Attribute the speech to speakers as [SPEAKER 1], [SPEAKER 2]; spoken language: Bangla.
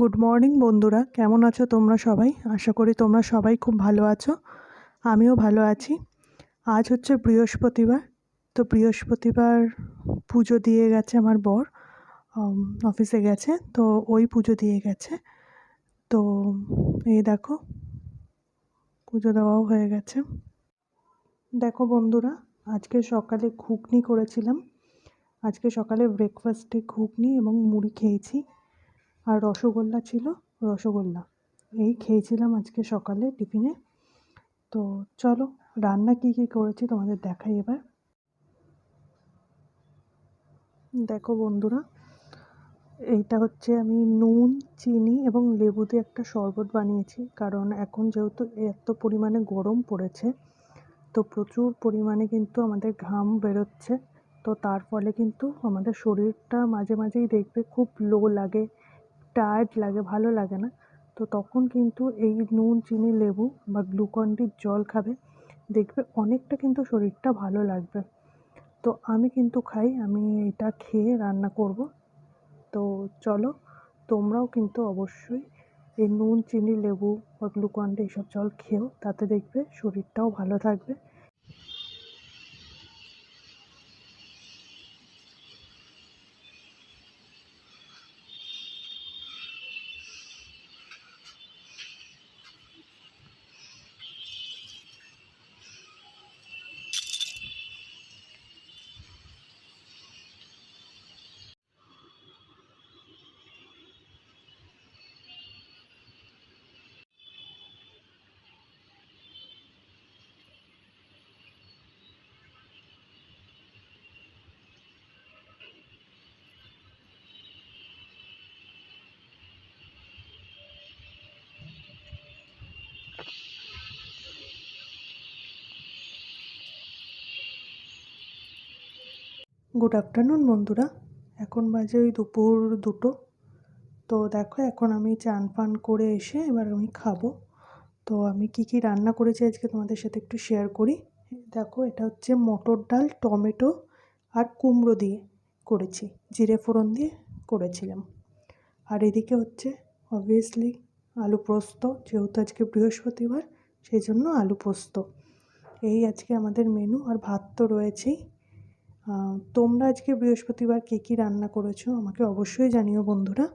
[SPEAKER 1] গুড মর্নিং বন্ধুরা। কেমন আছো তোমরা সবাই? আশা করি তোমরা সবাই খুব ভালো আছো। আমিও ভালো আছি। আজ হচ্ছে বৃহস্পতিবার। তো বৃহস্পতিবার পুজো দিয়ে গেছে আমার বর। অফিসে গেছে, তো ওই পুজো দিয়ে গেছে। তো এই দেখো, পুজো দেওয়াও হয়ে গেছে। দেখো বন্ধুরা, আজকে সকালে ঘুগনি করেছিলাম। আজকে সকালে ব্রেকফাস্টে ঘুগনি এবং মুড়ি খেয়েছি। আর রসগোল্লা ছিল, রসগোল্লা। এই খেয়েছিলাম আজকে সকালে টিফিনে। তো চলো, রান্না কী কী করেছি তোমাদের দেখাই এবার। দেখো বন্ধুরা, এইটা হচ্ছে আমি নুন, চিনি এবং লেবু দিয়ে একটা শরবত বানিয়েছি। কারণ এখন যেহেতু এত পরিমাণে গরম পড়েছে, তো প্রচুর পরিমাণে কিন্তু আমাদের ঘাম বেরোচ্ছে। তো তার ফলে কিন্তু আমাদের শরীরটা মাঝে মাঝেই দেখবে খুব লো লাগে। টায়ার্ড লাগে, ভালো লাগে না। তো তখন কিন্তু এই নুন, চিনি, লেবু বা গ্লুকন্ডির জল খাবে। দেখবে অনেকটা কিন্তু শরীরটা ভালো লাগবে। তো আমি কিন্তু খাই, আমি এটা খেয়ে রান্না করব। তো চলো, তোমরাও কিন্তু অবশ্যই এই নুন, চিনি, লেবু বা গ্লুকন্ডি এইসব জল খেও, তাতে দেখবে শরীরটাও ভালো থাকবে। গুড আফটারনুন বন্ধুরা। এখন বাজে ওই দুপুর দুটো। তো দেখো, এখন আমি চান পান করে এসে এবার আমি খাব। তো আমি কি কি রান্না করেছি আজকে তোমাদের সাথে একটু শেয়ার করি। দেখো, এটা হচ্ছে মটর ডাল, টমেটো আর কুমড়ো দিয়ে করেছি। জিরে ফোড়ন দিয়ে করেছিলাম। আর এদিকে হচ্ছে অবভিয়াসলি আলু পোস্ত, যেহেতু আজকে বৃহস্পতিবার, সেই জন্য আলু পোস্ত। এই আজকে আমাদের মেনু আর ভাত তো রয়েছেই। তোমরা আজকে বৃহস্পতিবার কী কী রান্না করেছ আমাকে অবশ্যই জানিও বন্ধুরা।